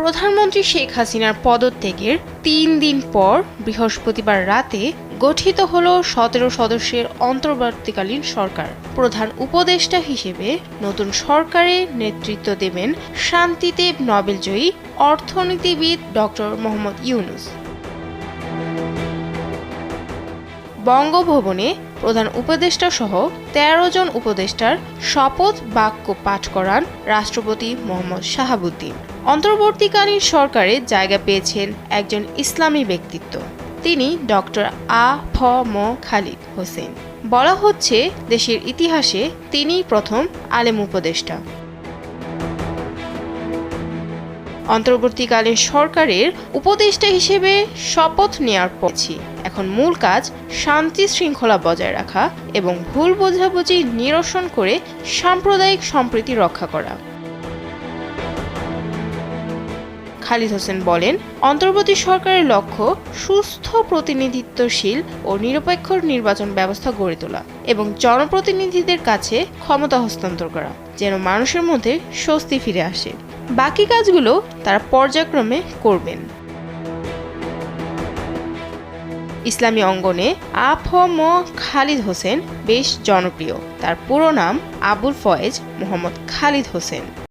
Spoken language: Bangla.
প্রধানমন্ত্রী শেখ হাসিনার পদত্যাগের তিন দিন পর বৃহস্পতিবার রাতে গঠিত হল সতেরো সদস্যের অন্তর্বর্তীকালীন সরকার। প্রধান উপদেষ্টা হিসেবে নতুন সরকারে নেতৃত্ব দেবেন শান্তিতে নবেলজয়ী অর্থনীতিবিদ ডক্টর মোহাম্মদ ইউনুস। বঙ্গভবনে প্রধান উপদেষ্টা সহ তেরো জন উপদেষ্টার শপথ বাক্য পাঠ করান রাষ্ট্রপতি মোহাম্মদ শাহাবুদ্দিন। অন্তর্বর্তীকালীন সরকারে জায়গা পেয়েছেন একজন ইসলামী ব্যক্তিত্ব। তিনি ডক্টর আ ফ ম খালিদ হোসেন। বলা হচ্ছে, দেশের ইতিহাসে তিনিই প্রথম আলেম উপদেষ্টা। অন্তর্বর্তীকালীন সরকারের উপদেষ্টা হিসেবে শপথ নেওয়ার পরছি এখন মূল কাজ শান্তি শৃঙ্খলা বজায় রাখা এবং ভুল বোঝাবুঝি নিরসন করে সাম্প্রদায়িক সম্প্রীতি রক্ষা করা। খালিদ হোসেন বলেন, অন্তর্বর্তী সরকারের লক্ষ্য সুস্থ প্রতিনিধিত্বশীল ও নিরপেক্ষ নির্বাচন ব্যবস্থা গড়ে তোলা এবং জনপ্রতিনিধিদের কাছে ক্ষমতা হস্তান্তর করা, যেন মানুষের মধ্যে স্বস্তি ফিরে আসে। বাকি কাজগুলো তারা পর্যায়ক্রমে করবেন। ইসলামী অঙ্গনে আফ ম খালিদ হোসেন বেশ জনপ্রিয়। তার পুরো নাম আবুল ফয়েজ মোহাম্মদ খালিদ হোসেন।